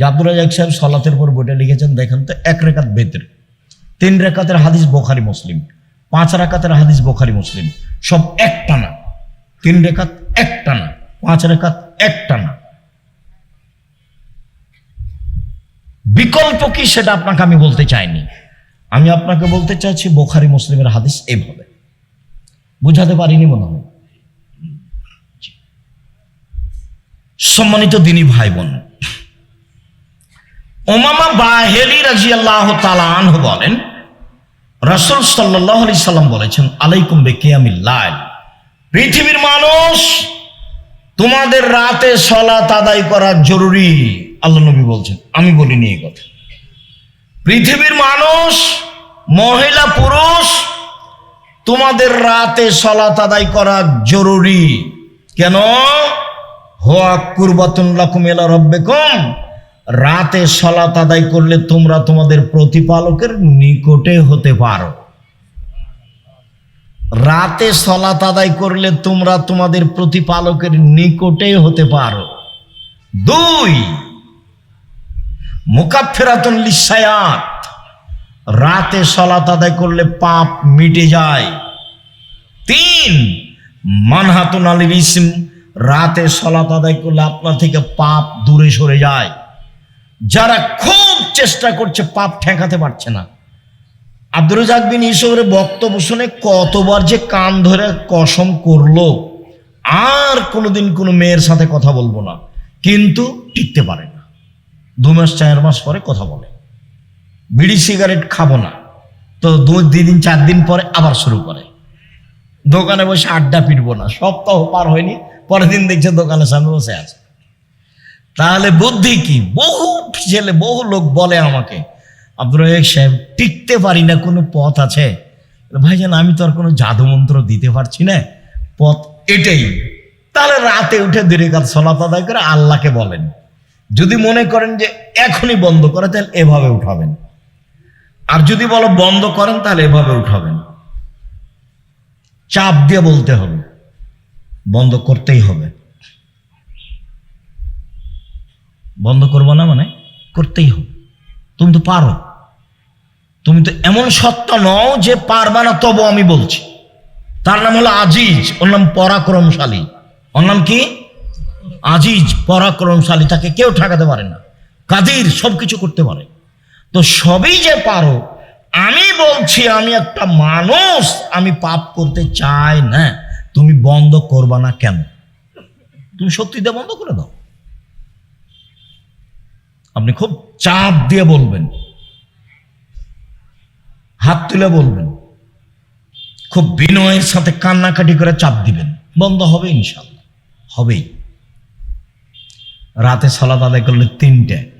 যে সাহেব সলাতের পর বইটা লিখেছেন, দেখেন তো, এক রেখাত বেতের। তিন রেখাতের হাদিস বোখারি মুসলিম, পাঁচ রেখাতের হাদিস বোখারি মুসলিম, সব এক টানা তিন রেখাত এক টানা পাঁচ রেখাত এক টানা বিকল্প কি সেটা আপনাকে আমি বলতে চাইনি। আমি আপনাকে বলতে চাইছি বোখারি মুসলিমের হাদিস এইভাবে বুঝাতে পারিনি মনে হয়। সম্মানিত দিনী ভাই বোন ওমামা বাহেলি রাজি আল্লাহ তালান বলেন, রসুল সাল্লাহ আলি সাল্লাম বলেছেন, আলাইকুম বেকিয়ামিল্লাহ পৃথিবীর মানুষ, তোমাদের রাতে সলাত আদায় করা জরুরি, আল্লাহ নবী বলছেন। আমি বলিনি এই কথা। পৃথিবীর মানুষ, মহিলা, পুরুষ, তোমাদের রাতে সলাত আদায় করা জরুরি। কেন? হোয়া কুরবাতুন লাকুম এলা রব্বেকুম। রাতে সলাত আদায় করলে তোমরা তোমাদের প্রতিপালকের নিকটে হতে পারো। রাতে সলাত আদায় করলে তোমরা তোমাদের প্রতিপালকের নিকটে হতে পারো। দুই মুকাফেরাতুন লিসায়াত রাতে সলাত আদায় করলে পাপ মিটে যায়। তিন, মানহাতুন আলীর রাতে সলাত আদায় করলে আপনার থেকে পাপ দূরে সরে যায়। যারা খুব চেষ্টা করছে, পাপ ঠেকাতে পারছে না। আব্দুল রাজাক বিন ইসবের বক্তব্য শুনে কতবার যে কান ধরে কসম করল। আর কোনোদিন কোনো মেয়ের সাথে কথা বলব না। কিন্তু টিকতে পারে না। দু মাস, চার মাস পরে কথা বলে। বিড়ি, সিগারেট খাব না। তো দু দিন, চার দিন পরে আবার শুরু করে। দোকানে বসে আড্ডা পিটবো না। সপ্তাহ পার হয়নি, পরের দিন দেখছে দোকানের সামনে বসে আছে। তাহলে বুদ্ধি কি? বহু ছেলে, বহু লোক বলে আমাকে, আব্দুর রহিক সাহেব, টিকতে পারি না, কোনো পথ আছে? ভাইজান, আমি তো আর কোনো জাদু মন্ত্র দিতে পারছি না। পথ এটাই। তাহলে রাতে উঠে দূরে কাজ সলাত আদায় করে আল্লাহকে বলেন। যদি মনে করেন যে এখনই বন্ধ করে, তাহলে এভাবে উঠাবেন। আর যদি বলো বন্ধ করেন, তাহলে এভাবে উঠাবেন। চাপ দিয়ে বলতে হবে। বন্ধ করতেই হবে। বন্ধ করব না মানে? করতেই হবে। তুমি তো পারো। তুমি তো এমন সত্তা নও যে পারবা না, তবু আমি বলছি। তার নাম হলো আজিজ, ওর নাম পরাক্রমশালী। ওর নাম কি? আজিজ পরাক্রমশালী, তাকে কেউ ঠেকাতে পারে না। কাদির সব কিছু করতে পারে। তো সবই যে পারো, আমি বলছি, আমি একটা মানুষ, আমি পাপ করতে চাই না। তুমি বন্ধ করবা না কেন? তুমি সত্যি দিয়ে বন্ধ করে দাও। আপনি খুব চাপ দিয়ে বলবেন। হাত তুলে বলবেন। খুব বিনয়ের সাথে কান্নাকাটি করে চাপ দিবেন। বন্ধ হবে ইনশাল্লাহ হবেই। রাতে সালাদ আদায় করলে তিনটে।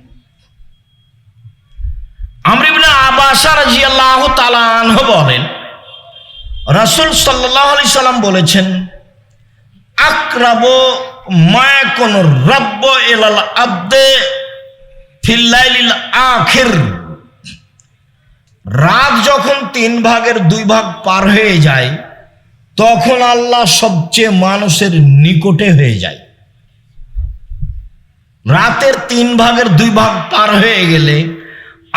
আমরিবনে আবাসা রাজিয়াল্লাহ তালানহ বলেন, রাসূল সাল্লাল্লাহু আলাইহি সাল্লাম বলেছেন, আকরাবু মা কোন রব্ব ইলাল আব্দে ফিল্লাইলিল আখির। রাত যখন তিন ভাগের দুই ভাগ পার হয়ে যায়, তখন আল্লাহ সবচেয়ে মানুষের নিকটে হয়ে যায়। রাতের তিন ভাগের দুই ভাগ পার হয়ে গেলে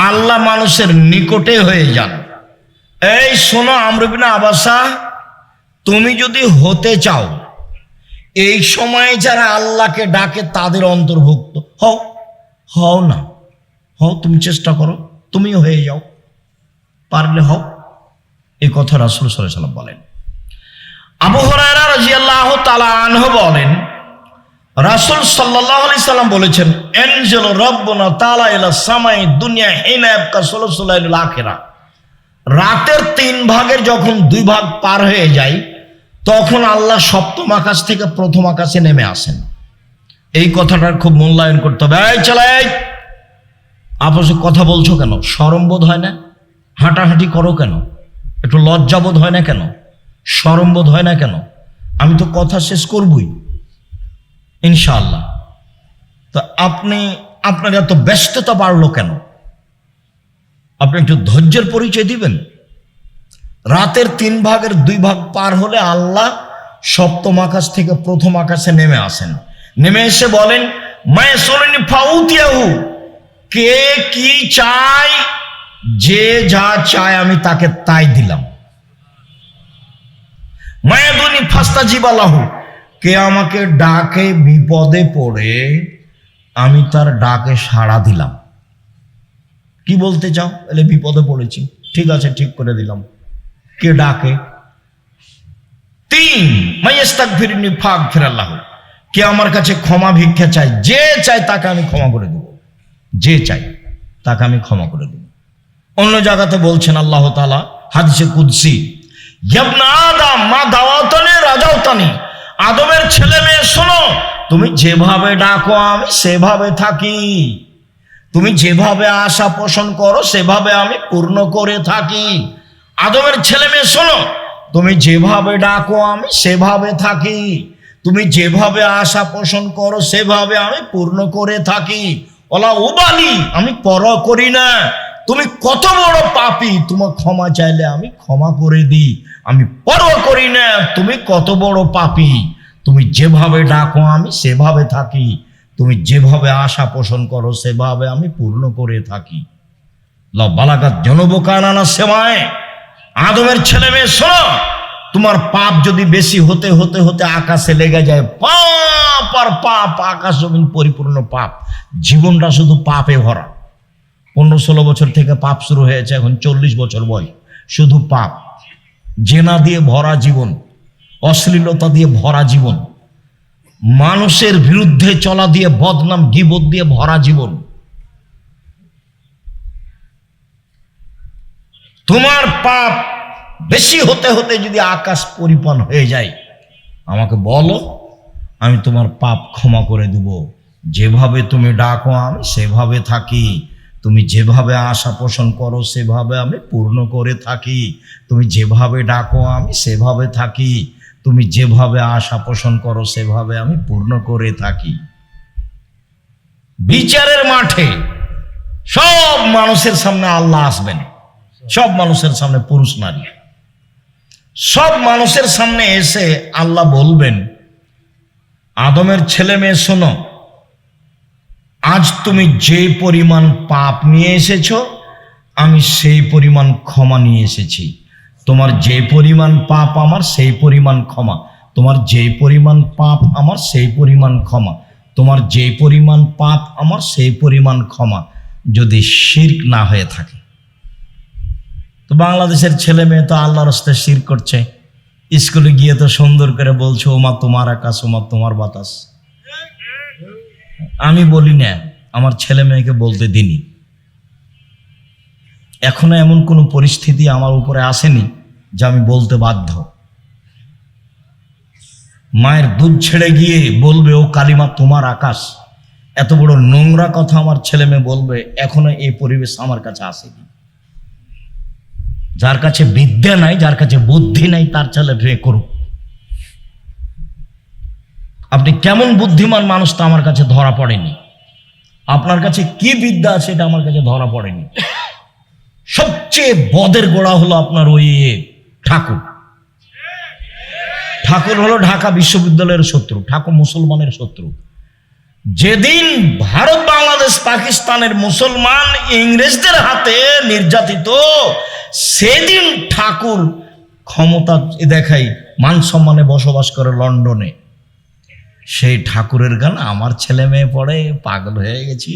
আল্লাহ মানুষের নিকটে হয়ে যান। এই শোনো আমরবিনা আবাসা, তুমি যদি হতে চাও, এই সময়ে যারা আল্লাহকে ডাকে তাদের অন্তর্ভুক্ত হও। হও না। হও, তুমি চেষ্টা করো। তুমিও হয়ে যাও। পারলে হও। এই কথা রাসুল সাল্লাম বলেন। আবু হরায়রা রাজিয়াল্লাহ তালা আনহ বলেন, রাসুল সাল্লাহ আলি সাল্লাম বলেছেন, এনজেল রব্বনা তালা ইলা সামাই দুনিয়া হেনা এবকা সোলসুল্লাহ আখেরা। রাতের তিন ভাগের যখন দুই ভাগ পার হয়ে যায়, তখন আল্লাহ সপ্তম আকাশ থেকে প্রথম আকাশে নেমে আসেন। এই কথাটার খুব মূল্যায়ন করতে হবে। এই চালাই আপসে কথা বলছো কেন? সরম বোধ হয় না? হাঁটাহাঁটি করো কেন? একটু লজ্জাবোধ হয় না কেন? সরম বোধ হয় না কেন? আমি তো কথা শেষ করবই। ইনশাআল্লাহ। তো আপনি, আপনার এত ব্যস্ততা বাড়লো কেন? আপনি একটু ধৈর্যের পরিচয় দিবেন? রাতের তিন ভাগের দুই ভাগ পার হলে আল্লাহ সপ্তম আকাশ থেকে প্রথম আকাশে নেমে আসেন। নেমে এসে বলেন, মায়ে শোনেনি ফাউতিয়াহু, কে কি চায়, যে যা চায় আমি তাকে তাই দিলাম। মায়াদুনি ফাস্তা জীবালাহু কে আমাকে ডাকে বিপদে পড়ে, আমি তার ডাকে সাড়া দিলাম। কি বলতে চাও? এলে বিপদে পড়েছি। ঠিক আছে, ঠিক করে দিলাম। কে ডাকে? তিন মাইস্তাক ফিরিনি ফাঁক ফেরাল্লাহ কে আমার কাছে ক্ষমা ভিক্ষা চাই যে চাই তাকে আমি ক্ষমা করে দেব। যে চাই তাকে আমি ক্ষমা করে দেব। অন্য জায়গাতে বলছেন আল্লাহ তালা হাদিসে কুদ্সি, ইয়াবনা আদম মা দাওয়াতনে, রাজাওতানি। আদমের ছেলে মেয়ে, শোনো, তুমি যেভাবে ডাকো, আমি সেভাবে থাকি। তুমি যেভাবে আশা পোষণ করো, সেভাবে আমি পূর্ণ করে থাকি। আদমের ছেলে মেয়ে, শোনো, তুমি যেভাবে ডাকো, আমি সেভাবে থাকি। তুমি যেভাবে আশা পোষণ করো, সেভাবে আমি পূর্ণ করে থাকি। ওলা উবালি আমি পর করি না। তুমি কত বড় পাপি, তোমার ক্ষমা চাইলে আমি ক্ষমা করে দিই। আমি পরোয়া করি না, তুমি কত বড় পাপি। তুমি যেভাবে ডাকো, আমি সেভাবে থাকি। তুমি যেভাবে আশা পোষণ করো, সেভাবে আমি পূর্ণ করে থাকি। বালাকাত জনবকানানা সেবায় আদমের ছেলে মেয়ে, শোনো। তোমার পাপ যদি বেশি হতে হতে হতে আকাশে লেগে যায়, পাপ আর পাপ, আকাশ জমিন পরিপূর্ণ পাপ। জীবনটা শুধু পাপে ভরা। পনেরো ষোলো বছর থেকে পাপ শুরু হয়েছে, এখন চল্লিশ বছর বয়স। শুধু পাপ। জেনা দিয়ে ভরা জীবন, অশ্লীলতা দিয়ে ভরা জীবন, মানুষের বিরুদ্ধে চলা দিয়ে বদনাম, গিবত দিয়ে ভরা জীবন। তোমার পাপ বেশি হতে হতে যদি আকাশ পরিপূর্ণ হয়ে যায়, আমাকে বলো, আমি তোমার পাপ ক্ষমা করে দেব। যেভাবে তুমি ডাকো, আমি সেভাবে থাকি। তুমি যেভাবে আশা পোষণ করো, সেভাবে আমি পূর্ণ করে থাকি। তুমি যেভাবে ডাকো, আমি সেভাবে থাকি। তুমি যেভাবে আশা পোষণ করো, সেভাবে আমি পূর্ণ করে থাকি। বিচারের মাঠে সব মানুষের সামনে আল্লাহ আসবেন। সব মানুষের সামনে পুরুষ নারী। সব মানুষের সামনে এসে আল্লাহ বলবেন, আদমের ছেলে মেয়ে শোনো, আজ তুমি যে পরিমাণ পাপ নিয়ে এসেছ, আমি সেই পরিমাণ ক্ষমা নিয়ে এসেছি। তোমার যে পরিমাণ পাপ আমার, সেই পরিমাণ ক্ষমা। তোমার যে পরিমাণ পাপ আমার, সেই পরিমাণ ক্ষমা। তোমার যে পরিমাণ পাপ আমার, সেই পরিমাণ ক্ষমা। যদি শির্ক না হয়ে থাকে তো বাংলাদেশের ছেলে মেয়ে তো আল্লাহর রাস্তে শির করছে। স্কুলে গিয়ে তো সুন্দর করে বলছে, ওমা তোমার আকাশ, ওমা তোমার বাতাস। আমি বলি, না, আমার ছেলে মেয়েকে বলতে দিনি। এখনও এমন কোনো পরিস্থিতি আমার উপরে আসেনি যে আমি বলতে বাধ্য। মায়ের দুধ ছেড়ে গিয়ে বলবে, ও কালিমা তোমার আকাশ। এত বড় নোংরা কথা আমার ছেলে মেয়ে বলবে, এখনও এই পরিবেশ আমার কাছে আসেনি। যার কাছে বিদ্যা নাই, যার কাছে বুদ্ধি নাই, তার ছেলে রে করুক। আপনি কেমন বুদ্ধিমান মানুষ তা আমার কাছে ধরা পড়েনি। আপনার কাছে কি বিদ্যা আছে এটা আমার কাছে ধরা পড়েনি। সবচেয়ে বদের গোড়া হলো আপনার ওই ঠাকুর। ঠাকুর হলো ঢাকা বিশ্ববিদ্যালয়ের শত্রু, ঠাকুর মুসলমানের শত্রু। যেদিন ভারত, বাংলাদেশ, পাকিস্তানের মুসলমান ইংরেজদের হাতে নির্যাতিত সেদিন ঠাকুর ক্ষমতা দেখাই, মান সম্মানে বসবাস করে লন্ডনে। সেই ঠাকুরের গান আমার ছেলে মেয়ে পড়ে, পাগল হয়ে গেছি।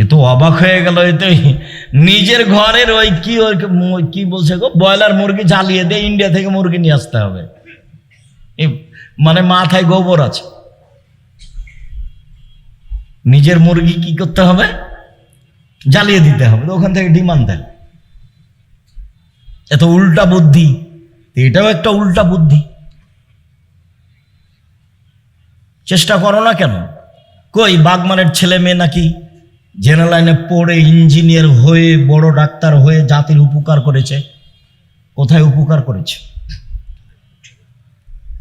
এ তো অবাক হয়ে গেল, এ তো নিজের ঘরের ওই কি ওই কি বলছে গো, ব্রয়লার মুরগি জ্বালিয়ে দিয়ে ইন্ডিয়া থেকে মুরগি নিয়ে আসতে হবে। মানে মাথায় গোবর আছে। নিজের মুরগি কি করতে হবে? জ্বালিয়ে দিতে হবে। তো ওখান থেকে ডিমান্ড দেয় এত উল্টা বুদ্ধি। এটাও একটা উল্টা বুদ্ধি। চেষ্টা করো না কেন? কই, বাগমানের ছেলে মেয়ে নাকি জেনারেল লাইনে পড়ে ইঞ্জিনিয়ার হয়ে, বড় ডাক্তার হয়ে জাতির উপকার করেছে? কোথায় উপকার করেছে?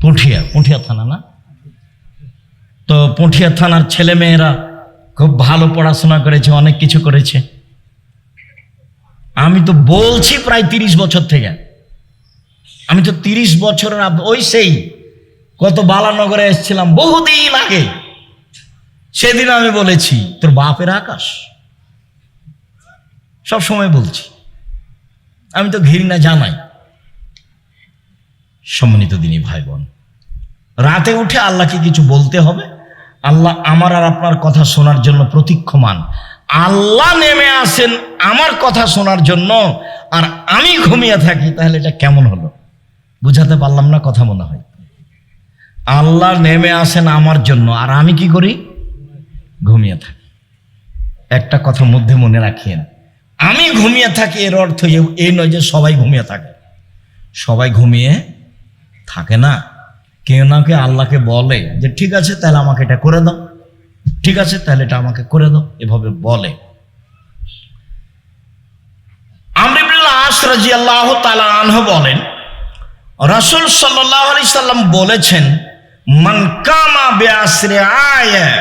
পুঠিয়া পুঠিয়া থানা না? তো পুঠিয়া থানার ছেলে মেয়েরা খুব ভালো পড়াশোনা করেছে, অনেক কিছু করেছে। আমি তো বলছি প্রায় তিরিশ বছর থেকে। আমি তো তিরিশ বছরের ওই সেই, কত বালানগরে এসেছিলাম, বহুদিন আগে। সেদিন আমি বলেছি, তোর বাপের আকাশ? সব সময় বলছি। আমি তো ঘৃণা জানাই। সম্মানিত দিনী ভাই বোন রাতে উঠে আল্লাহকে কিছু বলতে হবে? আল্লাহ আমার আর আপনার কথা শোনার জন্য প্রতীক্ষমান। আল্লাহ নেমে আসেন আমার কথা শোনার জন্য আর আমি ঘুমিয়ে থাকি, তাহলে এটা কেমন হলো? বুঝাতে পারলাম না কথা মনে হয়। আল্লাহ নেমে আসেন আমার জন্য আর আমি কি করি? ঘুমিয়ে থাকি। একটা কথা মধ্যে মনে রাখিয়েন। আমি ঘুমিয়ে থাকি এর অর্থ এই নয় যে সবাই ঘুমিয়ে থাকে। সবাই ঘুমিয়ে থাকে না। কেউ না কেউ আল্লাহকে বলে যে, ঠিক আছে, তাহলে আমাকে এটা করে দাও। ঠিক আছে, তাহলে এটা আমাকে করে দাও। এভাবে বলে। বলেন, রসুল সাল্লাহ আলি সাল্লাম বলেছেন, মান কামা বেআসরে আয়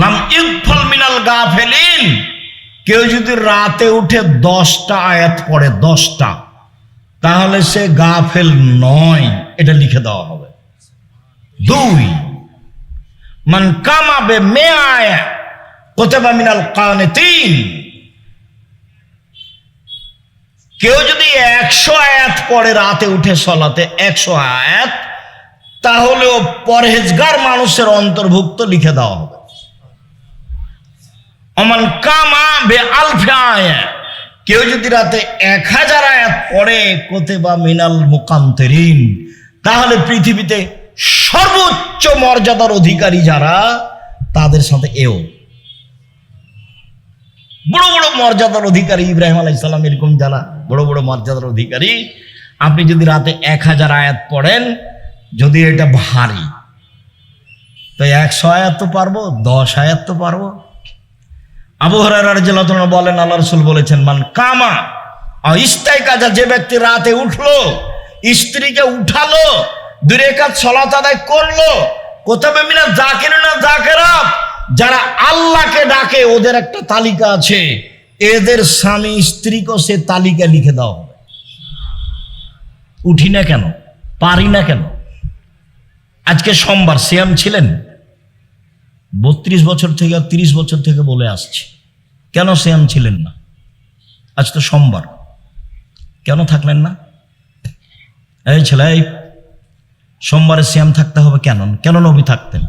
লাম ইকফল মিনাল গাফেলিন। কেউ যদি রাতে উঠে দশটা আয়াত পড়ে, দশটা তাহলে সে গাফেল নয়, এটা লিখে দেওয়া হবে। দুই, মান কামাবে মে আয়া কোতেবা মিনাল কানে তিন কেউ যদি একশো আয়াত পরে রাতে উঠে সলাতে, একশো আয়াত তাহলেও পরহেজগার মানুষের অন্তর্ভুক্ত লিখে দেওয়া হবে। অমান কামা বে আলফে আয়াত কেউ যদি রাতে এক হাজার আয়াত পড়ে কোতে বা মিনাল মুকান্তরিন, তাহলে পৃথিবীতে সর্বোচ্চ মর্যাদার অধিকারী যারা, তাদের সাথে এও। বড় বড় মর্যাদার অধিকারী ইব্রাহিম আলাই সালাম, এরকম যারা বড় বড় মর্যাদার অধিকারী, আপনি যদি রাতে এক হাজার আয়াত পড়েন, যদি এটা ভারী, তো একশো আয়াত তো পারব, দশ আয়াত তো পারব আবু হরার বলেন আল্লাহ রসুল বলেছেন, মান কামা ইস্তাই কাজা যে ব্যক্তি রাতে উঠল, স্ত্রীকে উঠালো দূরে কাজ সলাত আদায় করল কোথাও মিনা জাকির না জাকেরাত, যারা আল্লাহকে ডাকে, ওদের একটা তালিকা আছে, এদের স্বামী স্ত্রীকেও সে তালিকা লিখে দাও হবে। উঠি না কেন? পারি না কেন? আজকে সোমবার, সিয়াম ছিলেন? বত্রিশ বছর থেকে আর তিরিশ বছর থেকে বলে আসছি। কেন শ্যাম ছিলেন না? আজ তো সোমবার। কেন থাকলেন না? এই ছেলে, এই সোমবারে শ্যাম থাকতে হবে কেন? কেন নবী থাকতেন?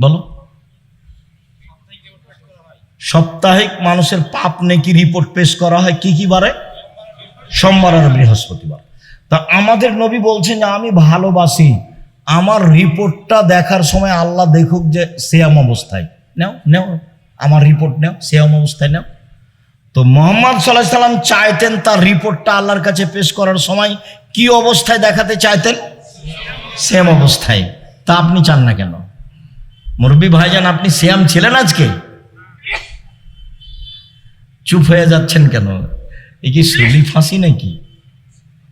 বলো। সাপ্তাহিক মানুষের পাপ নেকি রিপোর্ট পেশ করা হয় কি কি বারে? সোমবার আর বৃহস্পতিবার। তা আমাদের নবী বলছেন আমি ভালোবাসি। আমার রিপোর্টটা দেখার সময় আল্লাহ দেখুক যে সেয়াম অবস্থায়। নেও নেও। আমার রিপোর্ট নেও, সেয়াম অবস্থায় নেও। তো মোহাম্মদ সাল্লাহ সাল্লাম চাইতেন তার রিপোর্টটা আল্লাহর কাছে পেশ করার সময় কি অবস্থায় দেখাতে চাইতেন? সেম অবস্থায়। তা আপনি চান না কেন? মুরব্বী ভাইজান, আপনি শ্যাম ছিলেন আজকে? চুপ হয়ে যাচ্ছেন কেন? এই কি সলি ফাঁসি নাকি?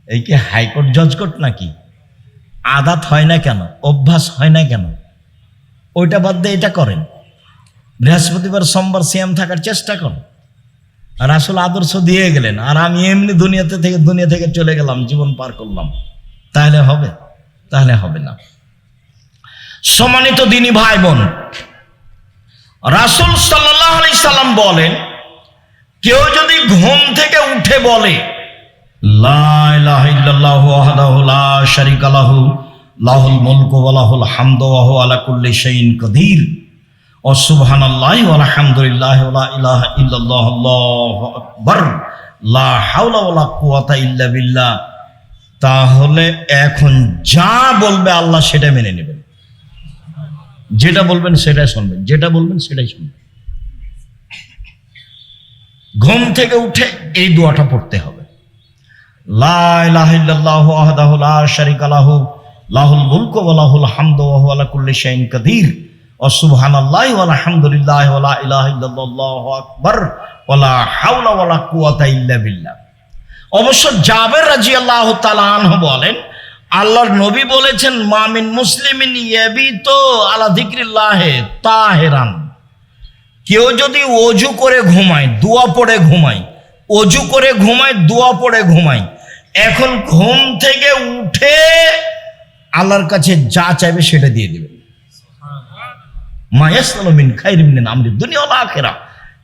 এই কি হাইকোর্ট জজকোর্ট নাকি? আদাত হয় না কেন? অভ্যাস হয় না কেন? ওইটা বাদ দিয়ে এটা করেন। বৃহস্পতিবার সোমবার সিয়াম থাকার চেষ্টা করেন। আর আসলে আদর্শ দিয়ে গেলেন। আর আমি এমনি দুনিয়াতে থেকে, দুনিয়া থেকে চলে গেলাম, জীবন পার করলাম। তাহলে হবে? তাহলে হবে না। সম্মানিত দিনী ভাই বোন রাসুল সাল্লাহ আলি সাল্লাম বলেন, কেউ যদি ঘুম থেকে উঠে বলে আলা কাদির। লা ইল্লা বিল্লাহ। তাহলে এখন যা বলবে আল্লাহ সেটা মেনে নেবেন। যেটা বলবেন সেটাই শুনবেন, যেটা বলবেন সেটাই শুনবেন। ঘুম থেকে উঠে এই দোয়াটা পড়তে হবে লা ইলাহা ইল্লাল্লাহু ওয়াহদাহু লা শারীকা লাহু লাহুল মুলকু ওয়া লাহুল হামদু ওয়া আলা কুল্লি শাইইন কাদির। ও সুবহানাল্লাহি ওয়া আলহামদুলিল্লাহি ওয়া লা ইলাহা ইল্লাল্লাহু আকবার ওয়া লা হাওলা ওয়া লা কুওয়াতা ইল্লা বিল্লাহ। অবশ্য জাবের বলেন, আল্লাহর নবী বলেছেন মামিন মুসলিমিন ইয়াবিতু আলা কেউ যদি অজু করে ঘুমায়, দোয়া পড়ে ঘুমায় অজু করে ঘুমায়, দোয়া পড়ে ঘুমায় এখন ঘুম থেকে উঠে আল্লাহর কাছে যা চাইবে সেটা দিয়ে দিবেন মায়াসমিন খাইরিমিন আমরি দুনিয়া আখেরা।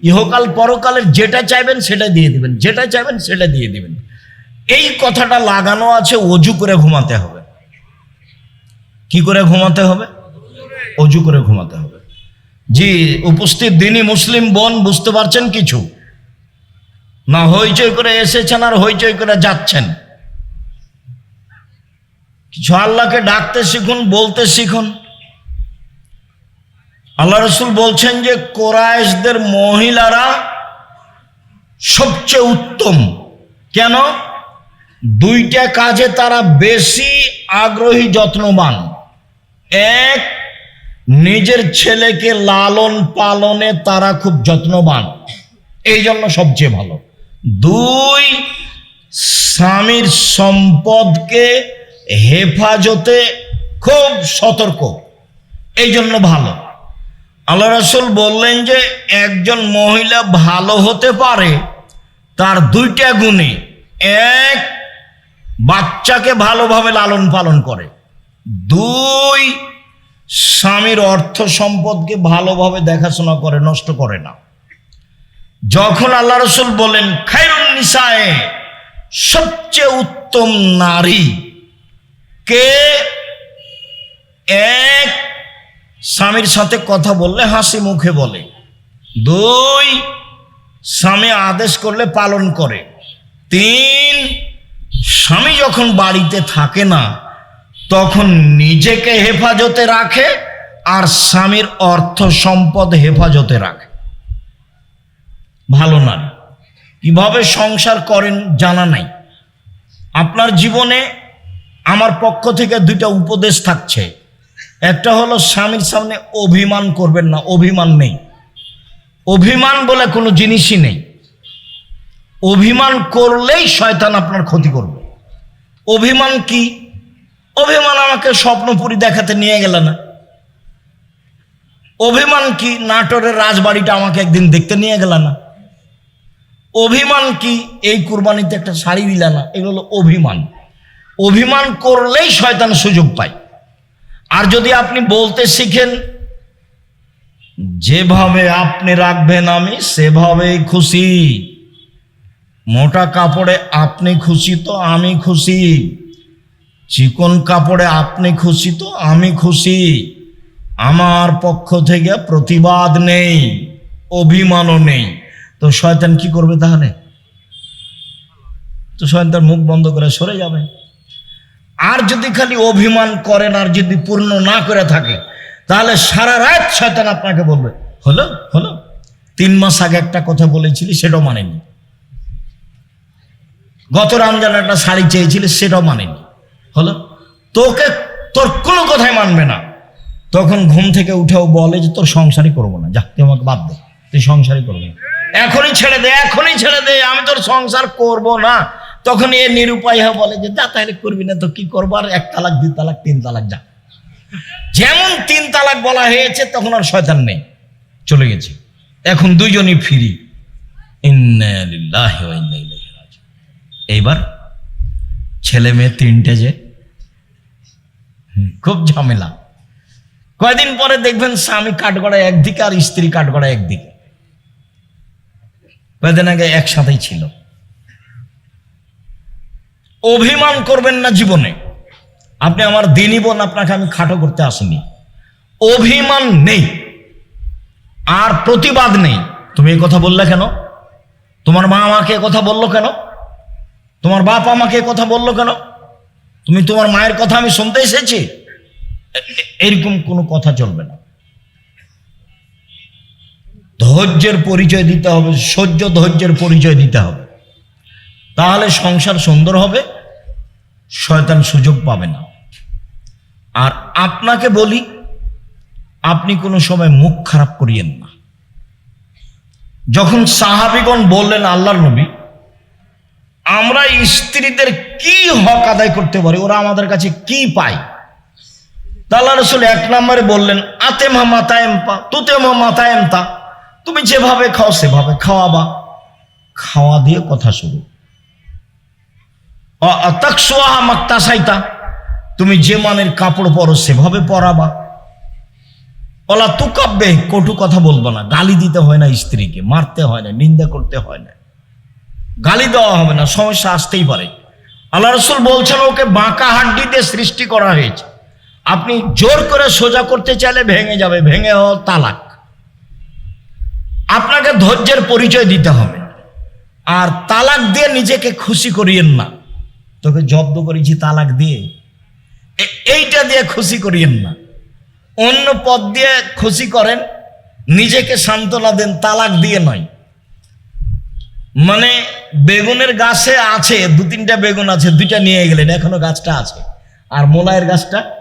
ইহকাল পরকালের যেটা চাইবেন সেটা দিয়ে দিবেন, যেটা চাইবেন সেটা দিয়ে দিবেন। এই কথাটা লাগানো আছে, অজু করে ঘুমাতে হবে। কি করে ঘুমাতে হবে? অজু করে ঘুমাতে হবে। জি, উপস্থিত দিনই মুসলিম বোন, বুঝতে পারছেন কিছু? না হইচই করে এসেছেন আর হইচই করে যাচ্ছেন। কিছু আল্লাহকে ডাকতে শিখুন, বলতে শিখুন। আল্লাহ রসুল বলছেন যে কোরআশদের মহিলারা সবচেয়ে উত্তম। কেন? দুইটা কাজে তারা বেশি আগ্রহী, যত্নবান। এক, নিজের ছেলেকে লালন পালনে তারা খুব যত্নবান। এই জন্য সবচেয়ে ভালো। দুই স্বামীর সম্পদকে হেফাজতে খুব সতর্ক। এই জন্য ভালো। আল্লাহ রসুল বললেন যে, একজন মহিলা ভালো হতে পারে তার দুইটা গুণে। এক, বাচ্চাকে ভালোভাবে লালন পালন করে। দুই, স্বামীর অর্থ সম্পদকে ভালোভাবে দেখাশোনা করে, নষ্ট করে না। যখন আল্লাহ রসুল বলেন নিসায়ে সবচেয়ে উত্তম নারী কে? এক, স্বামীর সাথে কথা বললে হাসি মুখে বলে। দুই, স্বামী আদেশ করলে পালন করে। তিন, স্বামী যখন বাড়িতে থাকে না, তখন নিজেকে হেফাজতে রাখে আর স্বামীর অর্থ সম্পদ হেফাজতে রাখে। ভালো নারী কীভাবে সংসার করেন জানা নাই। আপনার জীবনে আমার পক্ষ থেকে দুইটা উপদেশ থাকছে। একটা হলো স্বামীর সামনে অভিমান করবেন না, অভিমান নেই। অভিমান বলে কোনো জিনিসই নেই। অভিমান করলেই শয়তান আপনার ক্ষতি করবে। অভিমান কি? অভিমান আমাকে স্বপ্নপুরী দেখাতে নিয়ে গেল না। অভিমান কি? নাটোরের রাজবাড়িটা আমাকে একদিন দেখতে নিয়ে গেল না। অভিমান কি? এই কুরবানিতে একটা শাড়ি দিল না, এগুলো হলো অভিমান। অভিমান করলেই শয়তান সুযোগ পায়। আর যদি আপনি বলতে শিখেন, যেভাবে আপনি রাখবেন আমি, সেভাবেই খুশি। মোটা কাপড়ে আপনি খুশি তো আমি খুশি। চিকন কাপড়ে আপনি খুশি তো আমি খুশি। আমার পক্ষ থেকে প্রতিবাদ নেই, অভিমানও নেই। তো শয়তান কি করবে তাহলে? তো শয়তান মুখ বন্ধ করে সরে যাবে। আর যদি খালি অভিমান করেন আর যদি পূর্ণ না করে থাকে, তাহলে সারা রাত শয়তান আপনাকে বলবে, হলো হলো। তিন মাস আগে একটা কথা বলেছিলি, সেটাও মানেনি। গত রমজান একটা শাড়ি চেয়েছিলি, সেটাও মানেনি। হলো? তোকে, তোর কোনো কথাই মানবে না। তখন ঘুম থেকে উঠেও বলে যে, তোর সংসারই করব না, যা, তুই আমাকে বাদ দে, তুই সংসারই করবি না। এখনই ছেড়ে দে, এখনই ছেড়ে দে, আমি তোর সংসার করব না। তখন এ নিরুপায় বলে যে, যা তাহলে করবি না তো কি করব? আর এক তালাক, দুই তালাক, তিন তালাক, যা। যেমন তিন তালাক বলা হয়েছে, তখন আর শয়তান নেই। চলে গেছে। এখন দুইজনই ফিরি। এইবার ছেলে মেয়ে তিনটে যে খুব ঝামেলা। কয়দিন পরে দেখবেন স্বামী কাঠগড়ায় একদিকে আর স্ত্রী কাঠগড়ায় একদিকে। কয়দিন আগে একসাথেই ছিল। অভিমান করবেন না জীবনে। আপনি আমার দিনই বোন, আপনাকে আমি খাটো করতে আসিনি। অভিমান নেই। আর প্রতিবাদ নেই। তুমি এই কথা বললে কেন? তোমার মা আমাকে কথা বলল কেন? তোমার বাপ আমাকে কথা বলল কেন? তুমি তোমার মায়ের কথা আমি শুনতে এসেছি? এরকম কোনো কথা চলবে না। ধৈর্যের পরিচয় দিতে হবে, সহ্য ধৈর্যের পরিচয় দিতে হবে। তাহলে সংসার সুন্দর হবে, শয়তান সুযোগ পাবে না। আর আপনাকে বলি, আপনি কোনো সময় মুখ খারাপ করিয়েন না। যখন সাহাবিগণ বললেন, আল্লাহর নবী, আমরা স্ত্রীদের কি হক আদায় করতে পারি? ওরা আমাদের কাছে কি পায়? তাল্লা রসুল এক নম্বরে বললেন আতে মা মাতায়েম পা তুতে মা মাতায়েম তা তুমি যেভাবে খাও, সেভাবে খাওয়াবা। খাওয়া দিয়ে কথা শুরু মাক্তাসাইতা। তুমি যে মানের কাপড় পরো, সেভাবে পরাবা। ওলা তু কাব্যে কটু কথা বলব না। গালি দিতে হয় না স্ত্রীকে, মারতে হয় না, নিন্দা করতে হয় না। গালি দেওয়া হবে না, সমস্যা আসতেই পারে। আল্লাহ রসুল বলছেন, ওকে বাঁকা হাড্ডি দিয়ে সৃষ্টি করা হয়েছে। আপনি জোর করে সোজা করতে চাইলে ভেঙে যাবে, ভেঙে হ তালাক। আপনাকে ধৈর্যের পরিচয় দিতে হবে। আর তালাক দিয়ে নিজেকে খুশি করিয়েন না। তোকে জব্দ করেছি তালাক দিয়ে। এইটা দিয়ে খুশি করিয়েন না। অন্য পদ দিয়ে খুশি করেন, নিজেকে সান্ত্বনা দেন, তালাক দিয়ে নয়। মানে বেগুনের গাছে আছে দু তিনটা বেগুন আছে, দুইটা নিয়ে গেলেন, এখনও গাছটা আছে। আর মোলায়ের গাছটা